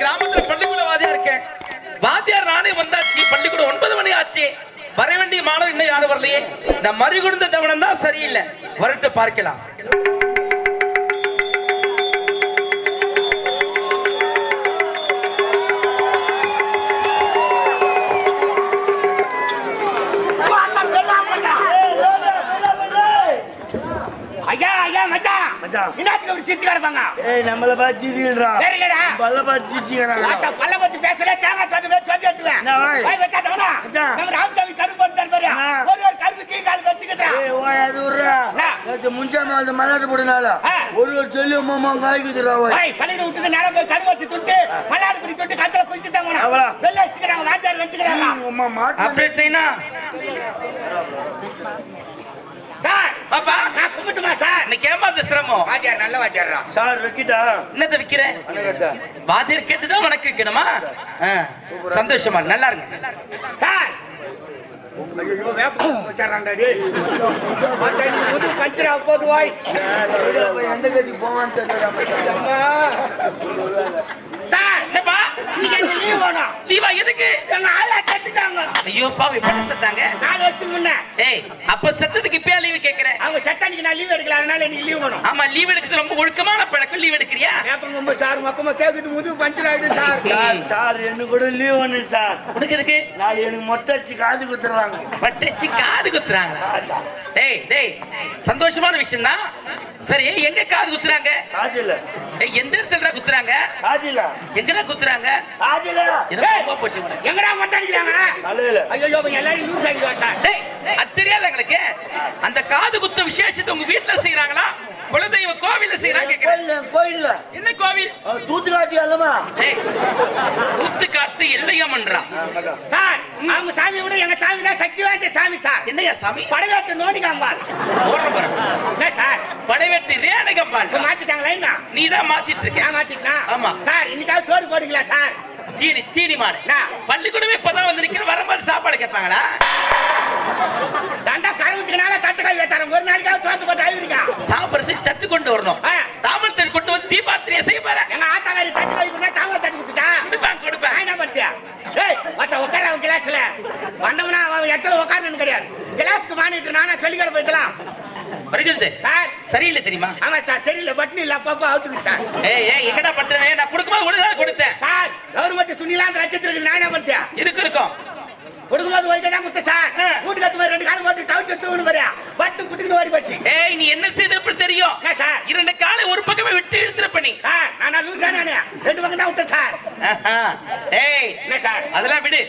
கிராமத்துல பள்ளிக்கூட வாதியா இருக்கேன். வாத்தியார் நானே வந்தாச்சு பள்ளிக்கூடம் ஒன்பது மணி ஆச்சு. வர வேண்டிய மாணவர் இன்னும் யாரும் வரலையே? இந்த மறிகுடுந்த தவணம் தான் சரியில்லை. வரட்டு பார்க்கலாம். ஐயா ஐயா மச்சான். மச்சான். இன்னத்துக்கு ஒரு சிரிச்சு கிடப்பாங்க? ஏய் நம்மள பார்த்து சிரிக்கிறா இல்லடா பல்ல பார்த்து சிரிச்சுக்கிறாங்க ஆட்ட பல்ல பத்தி பேசல தேங்காய் சொந்த பேர் சொல்லி எடுத்துவேன். நம்ம ராமசாமி கரும்பு வந்து தருவாரு. ஆ. ஒரு ஒரு கரும்பு கீ கால் வச்சுக்கிறேன் ஏய் ஓய் அது என்ன? நேற்று முஞ்சாம அந்த மல்லாட்டு போடுனால. ஒரு ஒரு சொல்லி மாமா காய்க்குதுடா ஓய் வாய் பள்ளியில விட்டுது நேரம் போய் கரும்பு வச்சு துண்டு மல்லாடு பிடி துண்டு கத்துல குளிச்சு தாங்க அவ்வளோ. வெள்ள வச்சுக்கிறாங்க வாத்தியார் வெட்டுக்கிறாங்க அம்மா மாட்டு அப்படின்னா சார் பாப்பா. நான் கும்பிட்டுமா சார்? இன்னைக்கு ஏமாந்த சிரமம்? வாத்தியார் நல்ல வாத்தியாரா சார் வைக்கிட்டா? என்னத்தை விக்கிறேன் வாத்தியார் கேட்டுதான் உனக்கு வைக்கணுமா? சந்தோஷமா நல்லா இருங்க. சார்! சார்! என்னப்பா? இன்னைக்கு எனக்கு லீவ் வேணும். லீவா எதுக்கு? எங்க ஆளா ஐயோ பாவி பண்ண செத்தாங்க. நாலு வருஷத்துக்கு முன்ன. ஏய் அப்ப செத்ததுக்கு இப்பயா லீவு எனக்கு லீவ் வேணும். ஆமா லீவ் எடுக்கிறது ரொம்ப ஒழுக்கமான பழக்கம். லீவ் எடுக்கிறியா? ஏப்பங்க ரொம்ப சார் மொத்தமா கேக்குது முது பஞ்சர் ஆயிடும் சார் சார் சார் எனக்கு கூட லீவ் ஒன்று சார் உனக்கு எதுக்கு நாளை எனக்கு மொட்டை அடிச்சு காது குத்துறாங்க. பட்டச்சு காது குத்துறாங்க டேய் டேய் சந்தோஷமான விஷயம் தான் சரி எங்க காது குத்துறாங்க? ஏய் எந்த இடத்துல குத்துறாங்க? எங்கடா குத்துறாங்க? போச்சு உனக்கு. எங்கடா மொட்டை அடிக்கிறாங்க? தலையில. ஐயோ இவங்க எல்லாரும் லூஸ் ஆகிடுவா சார். டேய் அது தெரியாத எங்களுக்கு? அந்த காது குத்த விசேஷத்தை உங்க வீட்டுல செய்யறாங்களா குலதெய்வ கோவில்ல செய்யறாங்க கேக்குறேன். கோயில்ல கோயில்ல. என்ன கோவில்? தூத்து காட்டி அல்லமா டேய் ஊத்து காட்டு எல்லையமன்றா சார் அவங்க சாமி விட எங்க சாமி தான் சக்தி வாய்ந்த சாமி சார். என்னையா சாமி? படவேட்டு நோண்டி காம்பால் ஓடுற பாரு. என்ன சார்? படைவெட்டி இப்ப மாத்திட்டாங்களா என்ன? நீ தான் மாத்திட்டு இருக்க ஏன் மாத்திட்டா ஆமா. சார் இன்னைக்காவது சோறு போடுங்களா சார்? தீனி தீனி மாடு? பள்ளிக்கூடமே இப்பதான் வந்து நிக்கிற வரும்போது சாப்பாடு கேட்பாங்களா? தண்டா கரவத்துக்குனால தட்டுக்காய் வைத்தாரம் ஒரு நாளைக்காவது சோத்து போட்டு ஆயிருக்கா சாப்பிடறதுக்கு தட்டு கொண்டு வரணும். தாமரத்தை கொண்டு வந்து தீபாத்திரியை செய்ய பாரு எங்க ஆத்தாக்காரி தட்டுக்காய் கொடுத்தா தாவ தட்டு கொடுத்துட்டா கொடுப்பேன் கொடுப்பேன் என்ன பண்ணிட்டியா ஏய் மத்த உட்கார அவன் கிளாஸ்ல? வந்தவனா அவன் இடத்துல உட்காரணும் கிடையாது. கிளாஸ்க்கு வாங்கிட்டு நானா சொல்லிக்கிற போய்க்கலாம். வருகிறது. சார். சரியில்லை தெரியுமா? ஆமா சார். சரியில்லை. பட்னி இல்ல. அப்பப்போ அவுத்துக்கு சார். ஏய் ஏய் எங்கடா பண்றேன் நான் கொடுக்கும்போது ஒழுங்கா கொடுத்தேன். சார் கவர்மெண்ட் துணிலாம் அந்த லட்சத்து இருக்குது நான் என்ன பண்ணிட்டியா இருக்கு இருக்கும். கொடுக்கும்போது ஓய்க்க தான் கொடுத்த சார் ஆ. வீட்டுக்கு கத்து ரெண்டு காலம் போட்டு டவுன் தூக்கணும் பாரியா பட்டு புட்டுக்குன்னு ஓடி போச்சு. ஏய் நீ என்ன செய்த எப்படி தெரியும்? சார் இரண்டு காலை ஒரு பக்கமே விட்டு இழுத்துற பண்ணி. சார் நான் லூசா நானே. ரெண்டு பக்கம் தான் விட்டேன் சார் ஏய் என்ன சார் அதெல்லாம் விடு.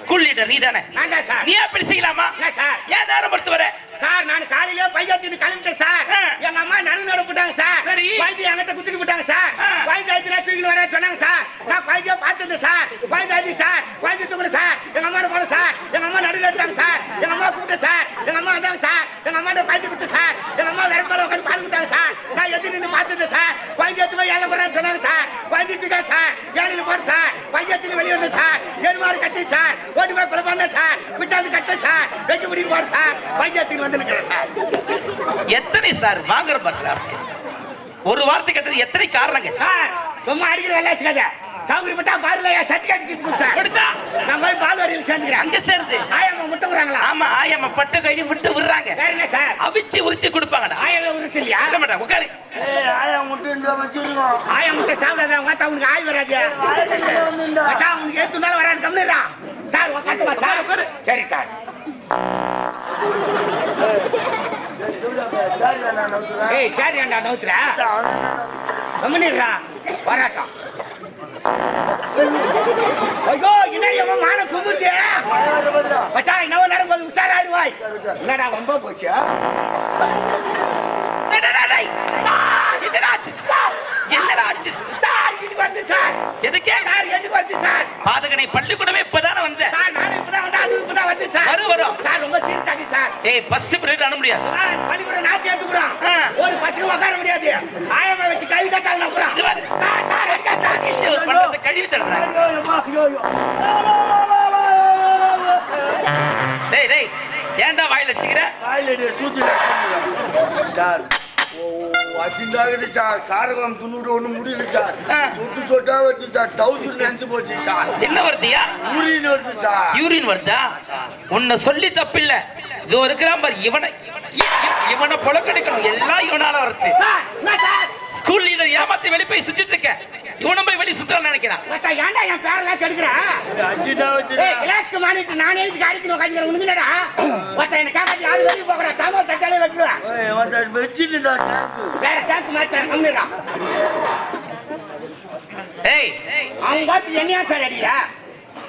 ஸ்கூல் லீடர் நீ தானே நான் சார் நீ அப்படி செய்யலாமா? சார் ஏன் தாரம் மறுத்து வர? சார் நான் காலையில பையத்தின்னு கிளம்பிட்டேன் சார். எங்க அம்மா நடு நடு போட்டாங்க சார். சரி. வைத்தியம் என்கிட்ட குத்திட்டு போட்டாங்க சார். ஆ. வைத்தியத்துல தூக்கிட்டு வர சொன்னாங்க சார். நான் வைத்தியம் பார்த்துட்டு சார். வைத்தியாதி சார். வைத்தியம் தூக்கணும் சார். எங்க அம்மா போன சார். எங்க அம்மா நடுவில் எடுத்தாங்க சார். எங்க அம்மா கூப்பிட்டு சார். எங்க அம்மா வந்தாங்க சார். எங்க அம்மா வைத்தியம் கொடுத்து சார். எங்க அம்மா வேற உட்காந்து பால் கொடுத்தாங்க சார். நான் எது நின்று பார்த்துட்டு சார்? வைத்தியத்து போய் ஏழை போறான்னு சொன்னாங்க சார். வைத்தியத்துக்கா சார். ஏழையில் போற சார். வைத்தியத்துக்கு வெளியே வந்து சார். எருமாடு கட்டி சார். ஓட்டு போய் கொலை பண்ண சார். விட்டாந்து கட்ட சார். வெட்டி முடிவு போற சார். வைத்தியத்துக்கு வந்து நிற்கிறேன் சார். எத்தனை சார்? வாங்குற பர்லாஸ் ஒரு வார்த்தை கேட்டது எத்தனை காரணங்க? சார் சும்மா அடிக்கிற வேலை வச்சுக்காத. சௌகரியப்பட்டா பாருல சர்டிஃபிகேட் கிஸ் கொடுத்தேன். கொடுத்தா நான் போய் பால்வாடியில் சேர்ந்துக்கிறேன். அங்க சேருது ஆயாம முட்டைக்குறாங்களா? ஆமா ஆயம்மா பட்டு கழி விட்டு விடுறாங்க. வேற என்ன சார்? அவிச்சு உரிச்சு கொடுப்பாங்கடா. ஆயாவே உருத்து இல்லையா ஆக மாட்டா உட்காரு. ஏய் ஆயா முட்டு இந்த வச்சிருக்கோம் ஆயா முட்டை சாப்பிடாத உங்க உனக்கு ஆய் வராது. மச்சான் உனக்கு ஏத்துனால வராது கம்மிடுறா சார் உட்காந்துமா சார் உட்காரு. சரி சார். ஏய் சரி ஏன்டா நவுத்துற? கம்மிடுறா போராட்டம். ஐயோ என்னடி அவன் மானம் கும்பிடுதே மச்சான் என்ன நடக்கும்போது உஷாராயிருவாய் என்னடா ரொம்ப போச்சு டேய், என்னடா என்னடா சார். எதுக்கே? சார் எதுக்கு வருது சார்? பாதகனை பள்ளிக்கூடமே இப்பதானே வந்த? சார் நானும் இப்பதான் வந்தா அது இப்பதான் வந்து சார். வரும், வரும். சார் ரொம்ப சீரியஸ் ஆகி சார். ஏய் ஃபர்ஸ்ட் பீரியட் அனுப்ப முடியாது. பள்ளிக்கூடம் நாத்தி எடுத்துக்கிறோம் ஆ. ஒரு பசங்க உட்கார முடியாது. ஆயமா வச்சு கை தட்டால் நம்புறோம் இது பாரு. சார் சார் அடிக்கா சார். கிஷோர் பண்றதை கழுவி தள்ளுறாங்க டேய் டேய். ஏன்டா வாயில வச்சுக்கிற சார். ஓ, அச்சிண்டாகுது சார். காரகம் துண்ணூறு ஒண்ணு முடியல சார். சொட்டு சொட்டா வருது சார். டவுசர் நினைச்சு போச்சு சார். என்ன வருதியா? ஊரின்னு வருது சார். யூரின் வருதா? உன்னை சொல்லி தப்பில்ல. இதோ இருக்கிறான் பாரு இவனை இவனை புலக்கெடுக்கணும் எல்லாம் இவனால வருது. ஸ்கூல் லீடர் ஏமாத்தி வெளிய போய் சுத்திட்டு இருக்க. இவனும் போய் வெளிய சுத்தலாம் நினைக்கிறான். ஏன்டா என் பேரெல்லாம் கெடுக்கிற? அச்சிண்டா ஏய் வச்சு கிளாஸ்க்கு மாறிட்டு நானே இதுக்கு அடிக்கணும் உட்காந்துக்கிறேன் உனக்குடா மத்த என்ன யாரு வெளியே போகிறா தாமல் தட்டாலே வெட்டுவேன் வச்சுட்டுடா வேற டேங்க் மாத்தேன் கம்மிடா ஏய் அவன் பார்த்து என்னையா சார் அடிக்கிறா?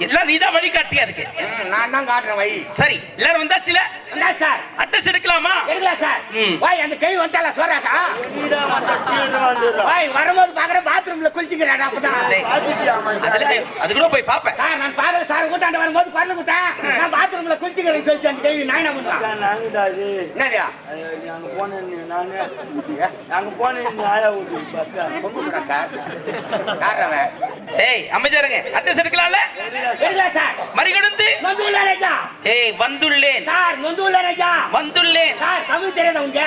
எல்லாம் நீதான் வழி காட்டியா இருக்கு நான் தான் காட்டுறேன் வை. சரி எல்லாரும் வந்தாச்சுல? வந்தா சார். அட்ரஸ் எடுக்கலாமா? எடுக்கலாம் சார். ம். வாய் அந்த கை வந்தால சோறாக்கா? வாய் வரும்போது பாக்குற பாத்ரூம்ல குளிச்சுக்கிறேன் அப்பதான். டேய், அது கூட போய் பாப்பேன். சார் நான் பாக்குற சார். கூட்டாண்ட வரும்போது குரல் குட்டேன் நான் பாத்ரூம்ல குளிச்சுக்கிறேன்னு சொல்லிச்சு அந்த கேள்வி நான் என்ன பண்ணுவேன் என்னதியா நாங்க போனேன் நானு. நாங்க போனேன் ஆயா வீட்டு பார்த்தா பொங்குடா சார். யாரவன் ஏய் அமைதியா இருங்க. அட்ரஸ் எடுக்கலாம்ல? மறிகொடுத்து. நொந்துள்ள ராஜா ஏய் வந்துள்ளேன். சார் நொந்துள்ள ராஜா வந்துள்ளேன். சார் தமிழ் தெரியாத உங்க?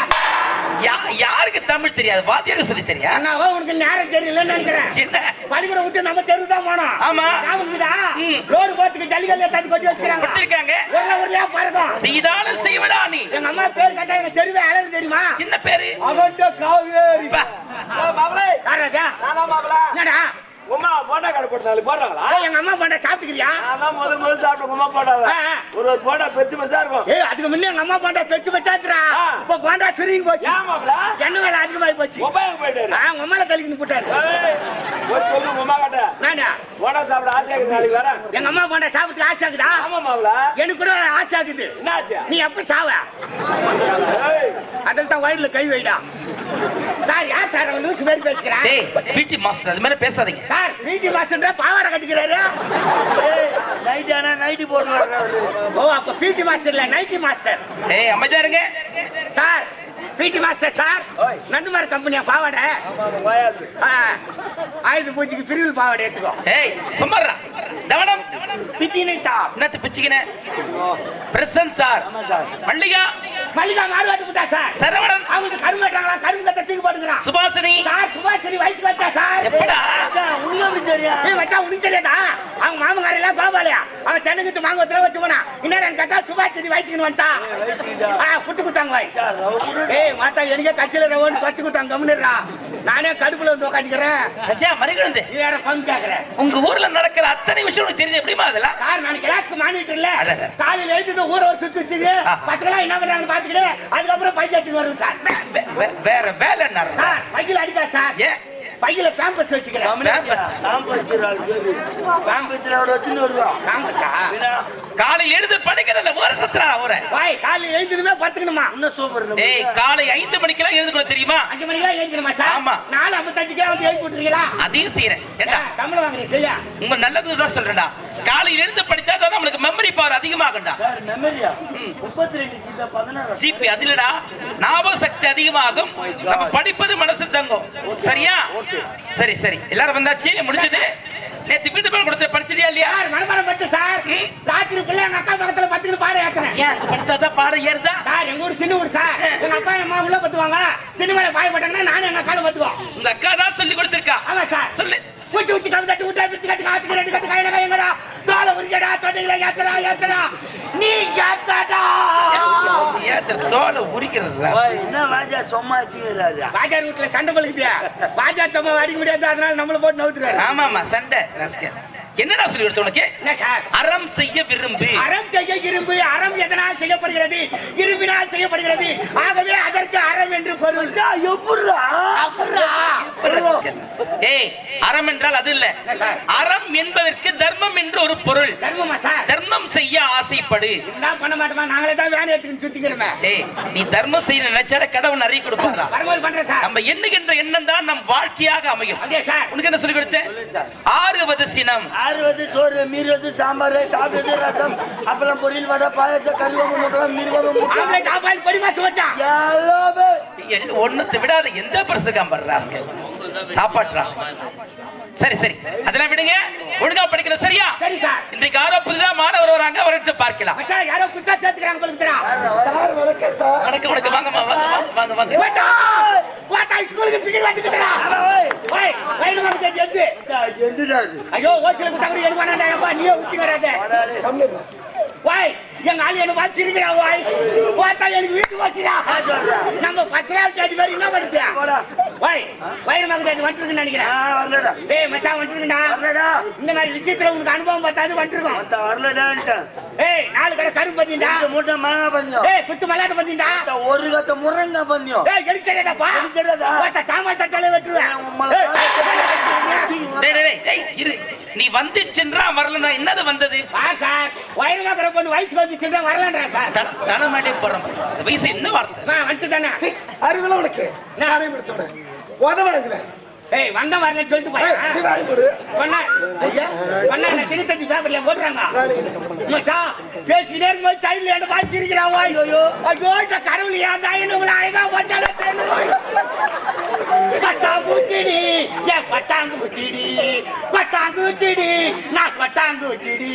யா- யாருக்கு தமிழ் தெரியாது? வாத்தியாருக்கு சொல்லி தெரியா? அண்ணாவா உனக்கு நேரம் தெரியலன்னு நினைக்கிறேன். என்ன? பள்ளிக்கூடம் விட்டு நம்ம தெரு தான் போனோம். ஆமா. ம். ரோடு போறதுக்கு ஜல்லிக்கல்ல தண்ணி கொட்டி வச்சுக்கிறாங்க. கொடுத்திருக்காங்க உருளை உருளையா பறக்கும். செய்வடா நீ. எங்க அம்மா பேர் கேட்டா எங்க தெருவே அழகு தெரியுமா? என்ன பேரு? அவன்ட காவேரி. யார் என்னடா? உமா போட்டா கடை போட்டாலும் போடுறாங்களா? ஏய், எங்க அம்மா பண்ண சாப்பிட்டுக்கிறியா? நான் முதல் முதல் சாப்பிட்ட உமா ஆ. ஒரு ஒரு போட்டா பெருசு பெருசா இருக்கும். ஏய் அதுக்கு முன்ன எங்க அம்மா பண்ண பெச்சு பெச்சாத்துறா. இப்ப போண்டா சுருங்கி போச்சு. மாப்ள எண்ணெய் வேலை அதிகமாகி போச்சு? மொபைல் போயிட்டாரு. ஆ, அம்மால கழிக்கணும் போட்டாரு. போய் சொல்லு உமா கிட்ட. நானா? போட்டா சாப்பிட ஆசையா இருக்குது நாளைக்கு வரேன். எங்க அம்மா பண்ண சாப்பிட்டு ஆசை ஆகுதா? ஆமா மாப்ள எனக்கு கூட ஆசை ஆகுது. என்னாச்சு? நீ எப்ப சாவ? அதில் தான் வயிறுல கை வைடா சார் யார் சார் அவன் லூசு மாதிரி பேசுகிறான் டேய் பிடி மாஸ்டர் அது மாதிரி பேசாதீங்க. சார் பிடி மாஸ்டர் பாவாடை கட்டிக்கிறாரு? நைட் ஆனா நைட்டு போட்டு வர்றாரு ஓ அப்ப பிடி மாஸ்டர் இல்ல நைட்டி மாஸ்டர். ஏய் அமைதியா இருங்க. சார் பிடி மாஸ்டர் சார் ஓய். நண்டுமார் கம்பெனியா பாவாடை? ஆயுத பூஜைக்கு பிரிவில் பாவாடை எடுத்துக்கோ ஏய் சும்மாறா. தவனம் பிச்சினி சாப் என்னத்து பிச்சுக்கின? பிரசன் சார். ஆமா சார். மல்லிகா. மல்லிகா மாறுவாட்டு போட்டா சார். சரவணன். அவங்களுக்கு கரும்பு கட்டுறாங்களா? கரும்பு கட்ட தூக்கி போட்டுக்கிறான் சுபாசினி சார் சுபாஷினி வயசு கட்டா சார். உனக்கு எப்படி தெரியும்? ஏய் மச்சான் உனக்கு தெரியாதா? அவங்க மாமங்காரெல்லாம் கோபாலையா? அவன் தென்னுக்கிட்டு மாங்க ஒருத்தர வச்சு போனா. என்னன்னு கேட்டா சுபாஷினி வயசுக்கு வந்துட்டான் வயசுக்குதா. ஆ புட்டு குத்தாங்க வாய். ஏய் மாத்தா எனக்கே கட்சியில ரவோன்னு தொச்சு குத்தாங்க கம்முன்னுடா நானே கடுப்புல வந்து உட்காந்துக்கிறேன் அஜயா மறிகொடுந்து. நீ வேற பங்கு கேக்குற. உங்க ஊர்ல நடக்கிற அத்தனை விஷயம் உனக்கு தெரியுது எப்படிமா அதெல்லாம்? சார் நான் கிளாஸ்க்கு மானிட்டு இல்ல. காலையில எழுதிட்டு ஊரை சுத்தி வச்சுட்டு ஆ. பசங்களா என்ன பண்றாங்க பாத்துக்கிட்டு அதுக்கப்புறம் பைஜாட்டி வருது சார். வேற வேலை என்ன? சார் பையில அடிக்கா சார்? பையில பேம்பஸ் ஆள் பேரு. காம்பன்சர் அவரோட வச்சுன்னு. பேம்பஸா ஏன்னா, காலை எழுந்து படிக்கிறதுல ஊர சுத்துறா ஊர வாய் காலையில எழுந்திருமே படுத்துக்கணுமா? இன்னும் சூப்பர். ஏய் காலை ஐந்து மணிக்கெல்லாம் எழுந்துக்கணும் தெரியுமா? அஞ்சு மணிக்கெல்லாம் எழுந்திருமா சார்? ஆமா. நாலு ஐம்பத்தஞ்சுக்கே வந்து எழுப்பி விட்டுறீங்களா அதையும் செய்யறேன் ஏண்டா சம்பளம் வாங்குறீங்க செய்யா உங்க நல்லதுதான் சொல்றேன்டா. காலையில எழுந்து படிச்சா தான் நம்மளுக்கு மெமரி பவர் அதிகமாகும்டா. சார், மெமரியா? முப்பத்தி ரெண்டு சீட்டா பதினாறு. ஜிபி அதுலடா ஞாபக சக்தி அதிகமாகும். நம்ம படிப்பது மனசு தங்கும். சரியா? சரி சரி. எல்லாரும் வந்தாச்சு? முடிஞ்சது? நேத்து வீட்டு பேர் கொடுத்த படிச்சிட்டியா இல்லையா? சார் மனமரம் பட்டு சார். ராத்திரிக்குள்ள எங்க அக்கா பக்கத்துல பத்துக்கிட்டு பாட ஏத்துறேன். ஏன்? படித்தாதான் பாடம் ஏறுதா? சார் எங்க ஊர் சின்ன ஊர் சார். எங்க அப்பா அம்மா உள்ள பத்துவாங்க சினிமால பாய போட்டாங்கன்னா நானும் எங்க அக்கால பத்துவோம் உங்க அக்கா தான் சொல்லி கொடுத்திருக்கா. ஆமா சார். சொல்லு. ஊச்சி ஊச்சி கவி கட்டு ஊட்டா பிரிச்சு கட்டு காசுக்கு ரெண்டு கட்டு கையில கையங்கடா தோலை உரிக்கடா தொண்டைகளை ஏத்தடா ஏத்தடா நீ ஏத்தடா ஏத்த தோலை உரிக்கிறது என்ன வாஜா சும்மா வச்சுக்கிறாரு? வீட்டுல சண்டை பழுக்குது பாஜா சும்மா அடிக்க முடியாது அதனால நம்மள போட்டு நவுத்துறாரு ஆமா ஆமா சண்டை ராஸ்கல். என்னடா சொல்லி கொடுத்த உனக்கு? என்ன சார்? அறம் செய்ய விரும்பு. அறம் செய்ய இரும்பு அறம் எதனால் செய்யப்படுகிறது? இரும்பினால் செய்யப்படுகிறது. ஆகவே அதற்கு அறம் என்று பொருள். ஏய் அறம் என்றால் அது இல்ல? அறம் என்பதற்கு தர்மம் என்று ஒரு பொருள். தர்மமா சார்? தர்மம் செய்ய ஆசைப்படு. என்ன பண்ண மாட்டோமா? நாங்களே தான் வேலை எடுத்துக்கிட்டு சுத்திக்கிறோமே. ஏய் நீ தர்மம் செய்ய நினைச்சால கடவுள் நிறைய கொடுப்பாரா? நம்ம எண்ணுகின்ற எண்ணம் தான் நம் வாழ்க்கையாக அமையும். உனக்கு என்ன சொல்லி கொடுத்தேன். ஆறுவது சினம். ஆறுவது சோறு மீறுவது சாம்பார் சாப்பிடுறது ரசம் அப்பளம் பொரியல் வடை பாயாசம் கறிவாங்க முட்டை மீறுவாங்க முட்டை. ஆம்லெட் ஆஃபாயில் பொடி மாசு வச்சான் எல்லாமே. எல்- ஒண்ணுத்தை விடாத எந்த பரிசு காம்பர் ராஸ்கல் சாப்பாட்டுறா சரி சரி. அதெல்லாம் விடுங்க. ஒழுங்கா படிக்கணும் சரியா? சரி சார். இன்றைக்கு யாரோ புதிதா மாணவர் வராங்க அவர்கிட்ட பார்க்கலாம். மச்சான் யாரோ புதுசா சேர்த்துக்கிறாங்க உங்களுக்கு வணக்கம் சார். வணக்கம் வாங்க வாங்க, வாங்க வாங்க வாட்டா ஸ்கூல் சிரிக்கிற வந்துக்கிட்டா ஓய் தேடி எந்து எந்துடா இது? ஐயோ ஓசில குத்தா கூட எனக்கு வேணாண்டா அப்பா நீயே ஊத்தி வராத வாடாடே. வாய் எங்க ஆளு என்ன வாச்சி இருக்கிறா வாய் பார்த்தா எனக்கு வீட்டு வச்சுடா நம்ம பத்து நாள் தேடி வரை என்ன பண்ணுது. வாய் வயிறு மக்கு தேடி வந்துருக்குன்னு நினைக்கிறேன் வரலடா. டேய் மச்சான் வந்துருக்குடா வரலடா. இந்த மாதிரி விஷயத்துல உனக்கு அனுபவம் பார்த்தாது வந்துருக்கோம் வரலடான்ட்டேன். ஏய் நாலு கடை கரும்பு பத்திண்டா இந்த மூட்டை மாங்காய் பந்தியம். ஏய் குத்து மல்லாட்ட பத்திண்டா மத்த ஒரு கத்த முருங்கை பந்தியம். ஏய் எடுத்துடா. பார்த்தா தாமல் தட்டாலே வெட்டுவேன் உம்மளை ஏய், டேய், டேய், டேய், டேய், இரு. நீ வந்துச்சுன்றா வரலனா என்னது வந்தது? வா சார். வயிறு மக்கிற பொண்ணு வயசு வந்துச்சுன்னா வரலான்றா சார். தலைமையிலே போடுறோம் இந்த வயசு என்ன வார்த்தை? நான் வந்துட்டு தானே அறிவுல உனக்கு. நானே முடிச்சவன உதவாங்கல ஏய் வந்த வரலன்னு சொல்லிட்டு போய் திணி தண்ணி பேப்பர்ல போடுறாங்க மச்சான் பேசிக்கிட்டே இருக்கும்போது சைடுல என்ன வாய்ச்சிருக்கிறான் வாய்? ஐயோ ஐயோ. இந்த கடவுள் ஏன் என்ன இவ்வளவு அழகா வச்சாலே தெரியல. பட்டாம்பூச்சிடி ஏன் பட்டாம்பூச்சிடி? பட்டாம்பூச்சிடி நான் பட்டாம்பூச்சிடி.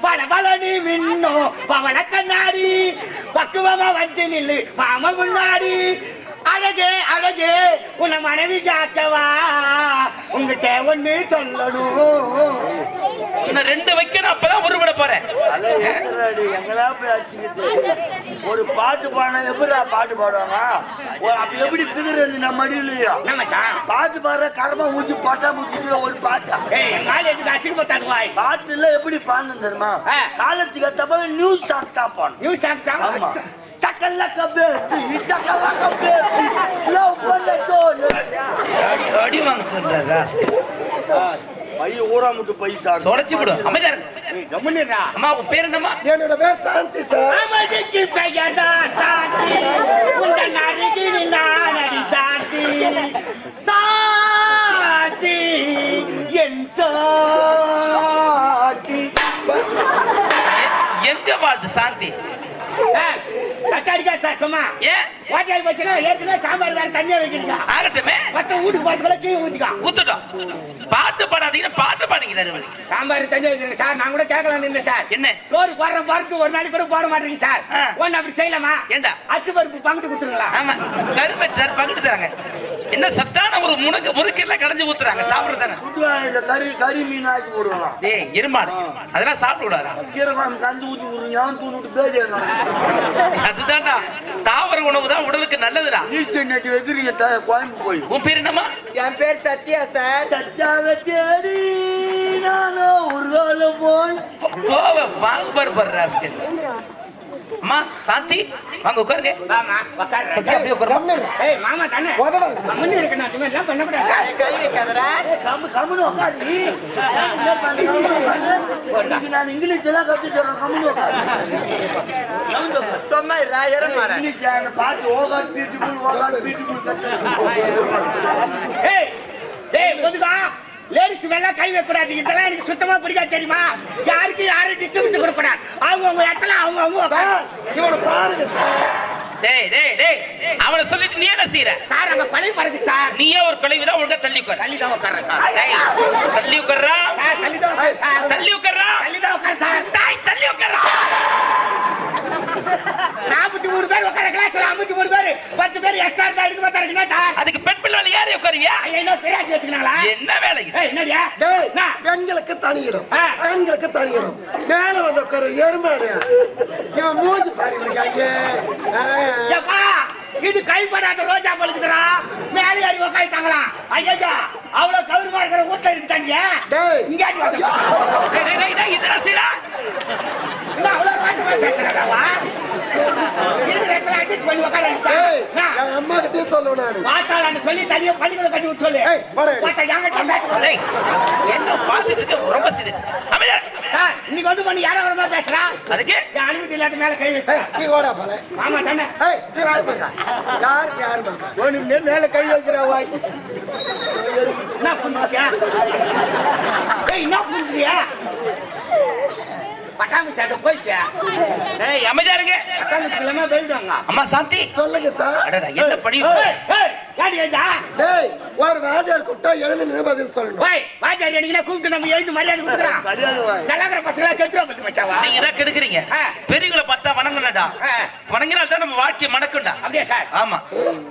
பல பலனி மின்னும் பவள கண்ணாடி. பக்குவமா வந்து நில்லு மாமா முன்னாடி. அழகே அழகே உன்னை மனைவி காக்கவா உங்ககிட்ட ஒண்ணு சொல்லணும். இன்னும் ரெண்டு வைக்கணும் அப்பதான் உருவிட போறேன். எங்கடா போய் அடிச்சுக்கிட்டு? ஒரு பாட்டு பாடினா எப்படிடா பாட்டு பாடுவாங்க? அப்ப எப்படி பிகறது நம்ம மடியிலையா என்ன மச்சான்? பாட்டு பாடுற கரமா ஊச்சி பட்டா ஊச்சிட்டு ஒரு பாட்டா? பாட்டுல எப்படி பாடணும் தெரியுமா. காலத்துக்கு ஏத்தப்ப நியூஸ் சாங் சாப்பாடு நியூஸ் சாப்பிட்டா ஆமா சக்கல்லக்க பேபி சக்கல்லக்க பேபி லவ் பண்ண தோணு அடி அடி வாங்க சொல்றா பை ஊரா முட்டு பை சார் தொடச்சு விடு அமைதியா இரு. ஏய் கம்முன்னுடா அம்மா உன் பேர் என்னம்மா? என்னோட பேர் சாந்தி சார். அமதிக்கு பெயர்தா சாந்தி. உங்கள் அருகில் நான் அடி சாந்தி. சாந்தி என் சாந்தி. எங்க வாழ்த்து சாந்தி? தட்டாடிக்கா சார் சும்மா. ஏன்? வாட்டியால் வச்சுனா ஏற்கனவே சாம்பார் வேற தண்ணியா வைக்கிறீங்க ஆகட்டுமே. மத்த வீட்டுக்கு பார்த்துக்கல கீழே ஊத்திக்கா. ஊத்துட்டோம். பாட்டு பாடாதீங்கன்னா பாட்டு பாடிக்கிறாரு அவரு. சாம்பார் தண்ணி வைக்கிறீங்க சார் நான் கூட கேட்கலாம் இருந்தேன் சார். என்ன? சோறு போடுறேன் பாருட்டு ஒரு நாளைக்கு கூட போட மாட்டேங்க சார். ஒன்னு அப்படி செய்யலாமா? ஏண்டா? அச்சு பருப்பு பங்கிட்டு கொடுத்துருங்களா? ஆமா. கரும்பெற்றார் பங்கிட்டு தராங்க. என்ன சத்தான ஒரு முனுக்கு முறுக்கெல்லாம் கடைஞ்சு ஊத்துறாங்க. சாப்பிடுறதானே குடுவாயில கறி கறி மீன் ஆக்கி போடுவாங்க டேய் இருமாடு அதெல்லாம் சாப்பிட விடாதா கீரை குழம்பு கஞ்சி ஊத்தி விடுங்க அவன் தூண் விட்டு பேதி அதுதான்டா தாவர உணவு தான் உடலுக்கு நல்லதுடா. ஈஸ்ட் நெட்டி வைக்கிறீங்க கோயம்பு போய் உன் பேர் என்னம்மா? என் பேர் சத்யா சார். சச்சாவை தேடி நானும் ஒரு வேளை போய் கோவ வாங்க பாரு பாரு ராஸ்கல். அம்மா சாந்தி வாங்க உட்காருங்க. வாமா உட்கார்றேன் அப்படியே உட்காருமா. ஏய் மாமா தானே? உதவாங்க கம்முன்னு இருக்கணும் அது மாதிரிலாம் பண்ணக்கூடாது கை வைக்காதடா. கம்மு கம்முன்னு உட்காரு. நீ. என்ன பண்ணு, கம்முன்னு உட்காரு. இன்னைக்கு நான் இங்கிலீஷ் எல்லாம் கத்து உட்காரு. சும்மா இங்கிலீஷ் பாட்டு பியூட்டிஃபுல் ஓகாட் பியூட்டிஃபுல் கத்து ஏய் ஏய் பொதுவா லேடிஸ் மேல கை வைக்க கூடாது இதெல்லாம் எனக்கு சுத்தமா பிடிக்காது தெரியுமா? யாருக்கு யாரும் டிஸ்டர்பன்ஸ் கொடுக்க கூடாது அவங்க அவங்க இடத்துல அவங்க அவங்க உட்காரு. சார் இவனை பாருங்க சார். டேய் டேய் டேய் அவனை சொல்லிட்டு நீ என்ன செய்யற சார் அங்க பழைய பாருங்க சார். நீயே ஒரு கழிவுதான் ஒழுங்கா தள்ளி உட்கார் தள்ளி தான் உட்கார்றேன் சார் தள்ளி உட்கார்றா சார் தள்ளி தான் உட்காரு சார். தள்ளி உட்கார்றா தள்ளி தான் உட்காரு சார். தாய் தள்ளி உட்கார்றா நாற்பத்தி மூணு பேர் உட்கார கிளாஸ்ல ஐம்பத்தி மூணு பேர். பத்து பேர் எக்ஸ்ட்ரா இருந்தா எடுக்க சார்? அதுக்கு பெண் பிள்ளை ஏறி உட்காரியா ஐயா, என்ன பெரியாச்சி வச்சுக்கனாங்களா? என்ன வேலை என்னடியா? டேய் என்ன? பெண்களுக்கு தனி இடம் ஆ. ஆண்களுக்கு தனி இடம் மேல வந்து உட்கார எருமாடு. இவன் மூஞ்சி பாரு இவனுக்கு ஐயே. ஆ. ஏப்பா இது கைப்படாத ரோஜா பழுக்குதுடா மேலே ஏறி உக்காயிட்டாங்களா ஐயா அவ்வளவு கௌரவமா இருக்கிற வீட்டுல இருக்காங்க டேய். இங்க செய்றா? அவ்வளவு ரோஜா பேசுறாவா இருக்கிற இடத்துல அட்ஜஸ்ட் பண்ணி உட்கார டேய் என் அம்மா கிட்டே சொல்லுவேன் நானு. பார்த்தாலான்னு சொல்லி தனியா பள்ளிக்கூட கட்டி விட்டு சொல்லு பேச டேய், என்ன பார்த்துட்டு இருக்க? ரொம்ப சிறு. இன்னைக்கு வந்து பண்ணி யாரோ வரமா பேசுறா அதுக்கு? என் அனுமதி இல்லாத மேல கை ஏய் வைக்க சீ ஓடா போல. ஆமா தானே ஏய் சீ வாய் பண்றா யாருக்கு யாரு மாமா? ஒண்ணு மேல கை வைக்கிறா வாய். என்ன புரிஞ்சியா ஏய் என்ன புரிஞ்சியா அமைதியா இருங்க. பட்டாம்பூச்சி இல்லாம போயிடுவாங்க அம்மா சாந்தி சொல்லுங்க சார் அடடா, என்ன படி ஏய், ஏய், ஏடி? டேய் ஒரு வாத்தியார் கூப்பிட்டா எழுந்து நின்று பதில் சொல்லணும் வாத்தியார் அடிக்கடி கூப்பிட்டு நம்ம எழுந்து மரியாதை கொடுக்குறோம். கிடையாது வாய். நல்லா இருக்கிற பசங்களா கெட்டுறா பத்து மச்சாவா? நீங்க தான் கெடுக்குறீங்க. பெரியவங்களை பார்த்தா வணங்கணும்டா ஆ. வணங்கினால் தான் நம்ம வாழ்க்கை மணக்கும்டா அப்படியா சார்? ஆமா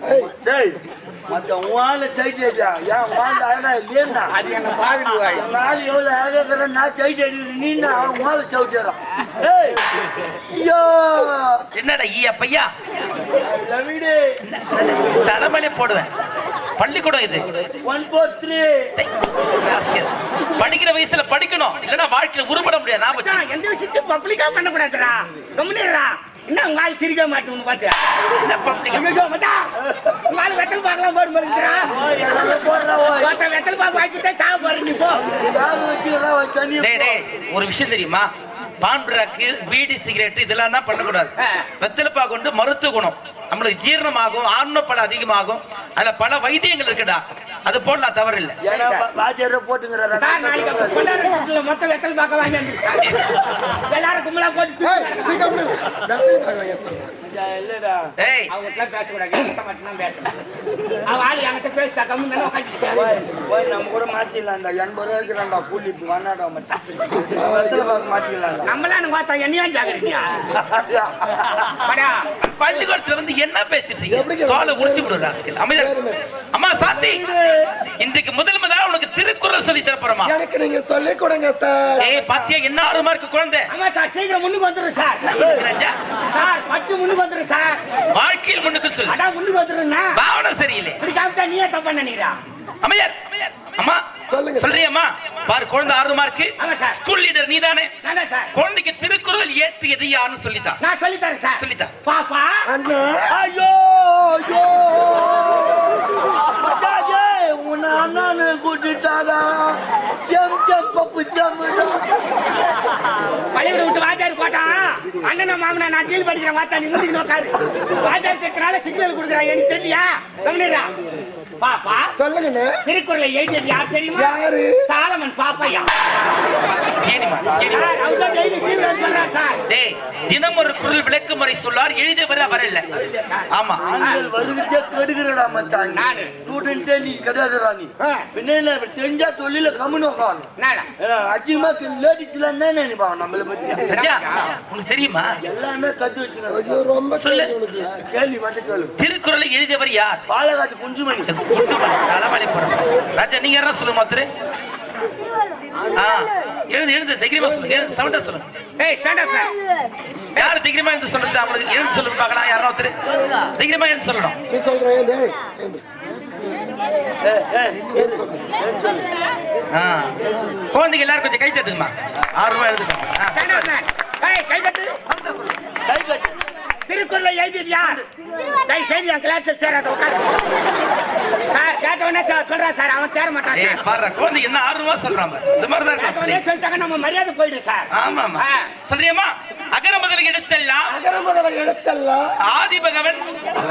ஏய் டேய் மத்த உன் சைட் அடியா ஏன் உன் அழகா இல்லையா அது என்ன எங்க ஆள் எவ்வளவு அழகா இருக்கிற நான் சைட் அடிக்கிறேன் நீ அவன் உன் சவுட்டியறான் ஏய் ஐயோ என்னடா ஈயா பையா லவிடே தலைமையிலே போடுவேன் பள்ளிக்கூடம் இது ஒன் ஃபோர் த்ரீ. படிக்கிற வயசுல படிக்கணும் இல்லைன்னா வாழ்க்கையில உருப்பட முடியாது நான் எந்த விஷயத்தையும் பப்ளிக்கா பண்ணக்கூடாதுடா கம்முனிடுறா என்ன உங்க ஆள் சிரிக்க மாட்டேன்னு பாத்தியா என்ன public? ஐயோ மச்சான் உங்க ஆள் வெத்தல் பார்க்கலாம் போடு ஒருத்த வெத்தல் பாக்கு வாங்கிட்டே சாக போற நீ போ. ஒரு விஷயம் தெரியுமா? பான் பிராக்கு பீடி சிகரெட் இதெல்லாம் தான் பண்ணக்கூடாது. வெத்தலைப்பா கொண்டு மருத்துவ குணம். நம்மளுக்கு ஜீரணமாகும் ஆன்மப்பழம் அதிகமாகும். அதுல பல வைத்தியங்கள் இருக்குடா. அது போடலாம் தவறு இல்லை. ஏன்னா பாஜர போட்டுங்கிறாரா மொத்த வெத்தல் பாக்க வாங்கி எல்லாரும் கும்பலா போட்டு இல்லடா. ஏய். அவங்க கிட்ட பேசக்கூடாது என்கிட்ட மட்டும்தான் பேசணும். அவன் ஆள் என்கிட்ட பேசிட்டா கம்மி தானே உட்காந்து ஓய் ஓய் நம்ம கூட மாத்திடலாம்டா. எண்பது ரூபா இருக்கிறான்டா கூலி இப்போ வேணாடா மச்சான். வெத்தலை பார்க்க மாத்திடலாம்டா. நம்மளாம் பார்த்தா என்னையா ஜாகிரதியா படா பள்ளிக்கூடத்துல வந்து என்ன பேசிட்டு? காலை முடிச்சு விடு ராஸ்கல் அமைதியா இரு. அம்மா சாந்தி. இன்றைக்கு முதல் முதலா உனக்கு திருக்குறள் சொல்லி தரப்போறமா எனக்கு நீங்க சொல்லிக் கொடுங்க சார். ஏய் பாத்தியா என்ன ஆர்வமா இருக்கு குழந்தை? ஆமா சார். சீக்கிரம் முன்னுக்கு வந்துடும் சார். சார் பச்சு முன்னுக்கு வந்துடும் சார். வாழ்க்கையில் முன்னுக்கு சொல்லு. அதான் முன்னுக்கு வந்துடும்னா பாவனை சரியில்லை. இப்படி காமிச்சா நீயே தப்பா நினைக்கிறா அமையர் அம்மா சொல்லுங்க. சொல்றியம்மா பாரு குழந்தை ஆர்வமா இருக்கு. ஸ்கூல் லீடர் நீதானே. சார். குழந்தைக்கு திருக்குறள் ஏற்றியது யாருன்னு சொல்லித்தா நான் சொல்லித்தரேன் சார். சொல்லித்தா. பாப்பா. ஐயோ மச்சாஜே உன்னை அண்ணானு கூட்டிட்டாடா செம் செம் பப்பு செம்முடா பள்ளிக்கூட விட்டு வாத்தியார் போட்டான் அண்ணன் மாமனா நான் டீல் படிக்கிறேன் வாத்தா நீ முடிஞ்சு நோக்காரு வாத்தியார் கேட்கறால சிக்னல் கொடுக்குறான் எனக்கு தெரியலையா? கவனிடா பாப்பா சொல்லுங்கண்ணே. திருக்குறளை எழுதியது யார் தெரியுமா? யாரு? சாலமன் பாப்பையா? தினம் ஒரு குரல் விளக்கு முறை சொல்லார் எழுதியவர் அவர் இல்ல ஆமா. ஆண்கள் வருகத்தே கெடுகிறடா மச்சான். நானு. ஸ்டூடெண்டே நீ கிடையாதுடா நீ ஆ. பின்ன என்ன இப்ப தெரிஞ்சா தொழில கம்முன்னு உட்காந்து என்னடா ஏன்னா அச்சியமா லேடிஸ்ல என்ன நினைப்பாங்க நம்மளை பத்தி? உனக்கு தெரியுமா? எல்லாமே கத்து வச்சுங்க ஐயோ ரொம்ப சொல்லு. கேள்வி கேள்வி திருக்குறளை எழுதியவர் யார்? பாலகாட்டு குஞ்சுமணி. தலைமலை போடுறேன் ராஜா நீங்க யாரா சொல்லுங்க மாத்திரு? ஆ எழுது எழுது தைரியமா சொல்லுங்க சவுண்டா சொல்லுங்க ஏய் ஸ்டாண்ட் அப் யாரு தைரியமா எழுந்து சொல்லுங்க அவங்களுக்கு எழுந்து சொல்லுங்க பார்க்கலாம் யாரா ஒருத்தர். தைரியமா எழுந்து சொல்லணும். நீ சொல்றேன் குழந்தைங்க எல்லாரும் கொஞ்சம் கை தட்டுங்கம்மா. ஆர்வமா ஏய் கை தட்டு. கை கட்டு திருக்குறளை எழுதியது யார்? தயவு செய்து என் கிளாஸில் சேராத உட்காரு. சார் கேட்டவனே சொ- சொல்றான் சார் அவன் தேர மாட்டான் சார். பாரு குழந்தைங்க என்ன ஆர்வமா சொல்றாங்க இந்த மாதிரி தான் கேட்டவனே சொல்லிட்டாங்க நம்ம மரியாதை போயிடும் சார். ஆமா ஆமா ஆ. சொல்றியம்மா? அகர முதல் எடுத்தெல்லாம் அகர முதல எழுத்தெல்லாம் ஆதி பகவன்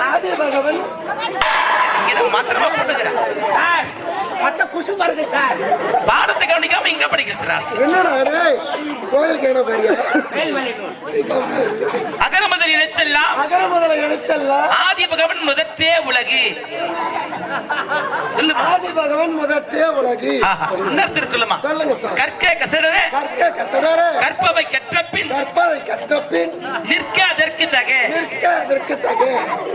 ஆதி பகவன் இதை மாத்திரமா போட்டுக்கிறேன். சார் மொத்த குசு பாருங்க சார். பாடத்தை கவனிக்காம இங்க படிக்கிறார் என்னடா டேய் கோயிலுக்கு என்ன பெரிய? வேல் வலிக்கும் சீக்கிரம் அகர முதல் எழுத்தெல்லாம். அகர முதல எழுத்தெல்லாம். ஆதி பகவன் முதற்றே உலகு. ஆதி பகவன் முதற்றே உலகு. ஆஹா, இன்னொரு திருக்குறளுமா சொல்லுங்க சார். கற்க கசடரே கற்க கசடரே கற்பவை கற்ற பின் கற்பவை கற்ற பின் நிற்க அதற்கு தக. நிற்க அதற்கு தக.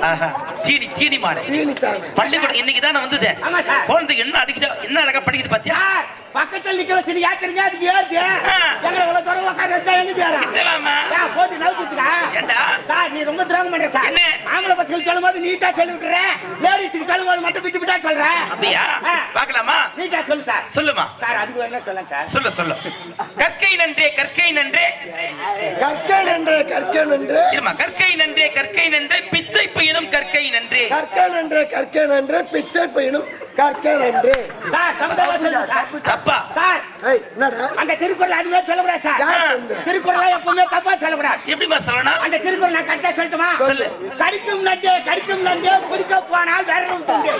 ஆஹா, சீனி சீனி மாடு தீனித்தாங்க பள்ளிக்கூடம் இன்னைக்கு தானே வந்தது? ஆமா சார். குழந்தைக்கு என்ன அடிக்குது என்ன அழகா படிக்குது பாத்தியா? பக்கத்தில் நிக்க வச்சு யாத்திரங்க அதுக்கு ஏத்து ஆ. எங்களை இவ்வளவு தூரம் உட்கார வச்சா எங்க போட்டு நவுத்துக்கா? சார் நீ ரொம்ப திராகம் பண்ற சார். என்ன? ஆம்பளை பசங்களுக்கு சொல்லும் போது நீட்டா சொல்லி விட்டுற. லேடிஸுக்கு சொல்லும் போது மட்டும் விட்டு விட்டா சொல்ற. அப்படியா? ஆ. பார்க்கலாமா? நீட்டா சொல்லு சார். சொல்லுமா. சார் அதுக்கு என்ன சொல்ல சார். சொல்லு சொல்லு. கற்கை நன்றே கற்கை நன்றே. கற்கன் என்று கற்கன் என்று இருமா கற்கை நன்றே கற்கை நன்றே. பையனும் கற்கை நன்றே. கற்கன் என்று கற்கன் என்று பிச்சை பையனும் கற்கன் என்று சார் தம்பா சொல்லு சார். தப்பா? சார் அந்த திருக்குறள் அதுவே சொல்லக்கூடாது சார்? திருக்குறளை எப்பவுமே தப்பா சொல்லக்கூடாது. எப்படிமா சொல்லணும் அந்த திருக்குறள் நான் கரெக்டா சொல்லட்டுமா? சொல்லு. கடிக்கும் நண்டே கடிக்கும் நண்டே பிடிக்க போனால் விரலும் துண்டு.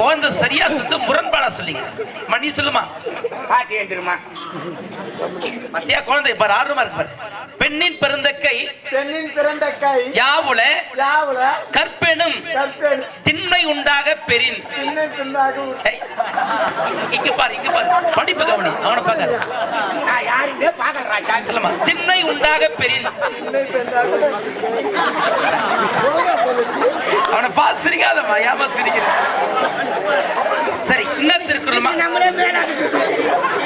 குழந்தை சரியா சொல்லி முரண்பாடா சொல்லிங்க மணி சொல்லுமா? பாட்டி எந்திருமா மத்தியா குழந்தை பாரு ஆர்வமா பெண்ணின் பிறந்த கை பெண்ணின் பிறந்த கை யாவுல யாவுல கற்பெனும் கற்பேன் திண்மை உண்டாக பெறின். பின்னை பின்னாக உ- ஏய், இங்க பாரு இங்க பாரு. படிப்பு கவனி அவனை நான் யாருமே பாக்கறா திண்ணை உண்டாக பெரிய அவனை பார்த்து சிரிக்காதம்மா ஏமா சிரிக்கிற? சரி இன்னும் திருக்குறளுமா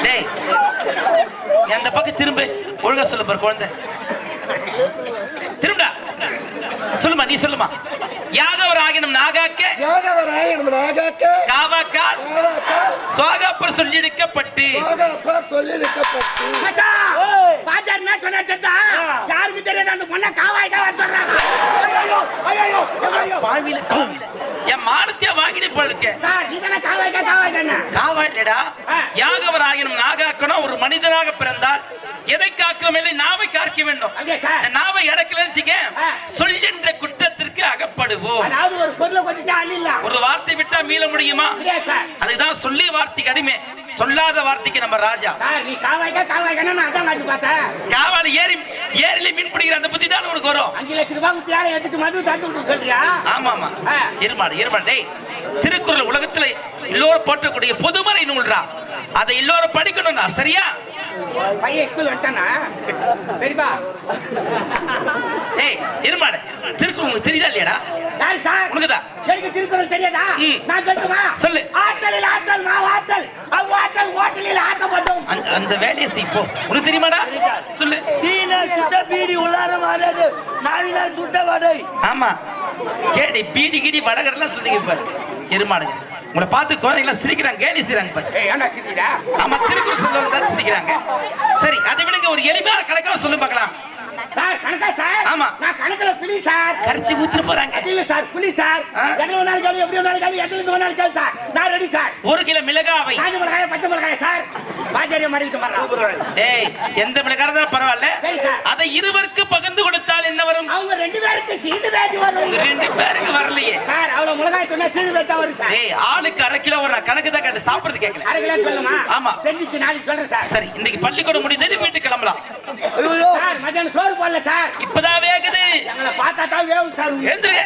டேய் அந்த பக்கம் திரும்ப? ஒழுங்கா சொல்லு பாரு குழந்தை. திரும்படா. சொல்லுமா நீ சொல்லுமா. யாகவர் ஆகினும் நாகாக்க யாகவராயணம் நாகாக்க காவாக்கால் யாவாக்கா சுவாகாப்பர் சொல்லியிருக்கப்பட்டு. யாகாப்பா சொல்லி நிற்கப்பட்டு மச்சான் பாஜார் என்ன சொன்னா யாருக்கு தெரியாது அந்த பொண்ணை காவாய் காவாய் சொல்றாங்க ஐயோ ஐயோ ஐயோ பாவில பாவில என் மானத்தைய வாங்கிட்டு போயிருக்க. யாகவர் ஆகினும் நாகாக்கணும் ஒரு மனிதனாக பிறந்தால் எதை காக்கும் இல்லை நாவை காக்க வேண்டும். நாவை ஆ. சொல்கின்ற குற்றத்திற்கு அகப்படுவோம். ஒரு வார்த்தை விட்டா மீள முடியுமா? அதுதான் சொல்லி வார்த்தைக்கு அடிமை. சொல்லாத வார்த்தைக்கு நம்ம ராஜா. காவாய்க்கா ஏரியில மீன் பிடிக்கிற அந்த புத்தி தான் உனக்கு வரும்? அஞ்சு லட்ச ரூபாய் குத்தி ஆளை எடுத்துட்டு மது தந்து விட்டு சொல்றியா? ஆமா ஆமா. இருமாடு இருமாடு டேய். திருக்குறள் உலகத்துல எல்லோரும் போற்றக்கூடிய பொதுமறை நூல்ரா. அதை எல்லோரும் படிக்கணும்னா சரியா? பையன் ஸ்கூல் வந்துட்டானா? டேய் இருமாடு. திருக்குறள் உங்களுக்கு தெரியுதா இல்லையாடா? யாரு சார் உனக்குதா? எனக்கு திருக்குறள் தெரியாதா? ம். நான் சொல்லட்டுமா சொல்லு. ஆற்றலில் ஆற்றல் மாவாற்றல் அவ்வாற்றல் ஓட்டலில் ஆட்டப்படும் அந்த அந்த வேலையை செய் போ. உனக்கு தெரியுமாடா? சொல்லு. தீன சுட்ட பீடி உள்ளார மாறாது. நாவில சுட்ட வடை. ஆமா. கேடி பீடி கீடி வடகரெல்லாம் சொல்லிங்க பாரு. எருமாடுங்க உங்களை பார்த்து குழந்தைங்களாம் சிரிக்கிறாங்க கேலி சிரிக்கிறா ஆமா திருக்குறள் சொல்லுவாங்க சிரிக்கிறாங்க. சரி அதை விடுங்க ஒரு எளிமையான கணக்காக சொல்லு பார்க்கலாம். சார் கணக்கா சார். ஆமா. நான் கணக்குல புலி சார். கரைச்சி ஊத்துட்டு போறாங்க. இல்ல சார் புலி சார்? எதுல வேணாலும் கேளு எப்படி வேணாலும் கேளு எதுல இருந்து வேணாலும் கேளு சார். நான் ரெடி சார். ஒரு கிலோ மிளகாவை. காஞ்ச மிளகாய பச்சை மிளகாய சார்? பாஜாரியை மாடிக்கிட்டு வர்றான். டேய் எந்த மிளகாய் இருந்தாலும் பரவாயில்ல. சரி சார். அதை இருவருக்கு பகிர்ந்து கொடுத்தால் என்ன வரும்? அவங்க ரெண்டு பேருக்கு சீது வேதி வரும். ரெண்டு பேருக்கு வரலையே. சார் அவ்வளவு மிளகாய் சொன்னா சீது வேட்டா வரும் சார். டேய் ஆளுக்கு அரை கிலோ வர கணக்கு தான் கேட்டு சாப்பிடுறது கேட்கல. அரை கிலோ சொல்லுமா? ஆமா. தெரிஞ்சிச்சு நாளைக்கு சொல்றேன் சார். சரி இன்னைக்கு பள்ளிக்கூடம் முடிந்தது வீட்டுக்கு கிளம்பலாம். ஐயோ சார் மத்தியானம் சோறு போடல சார். இப்பதான் வேகுது. எங்களை பார்த்தா தான் வேவும் சார். எழுந்துருங்க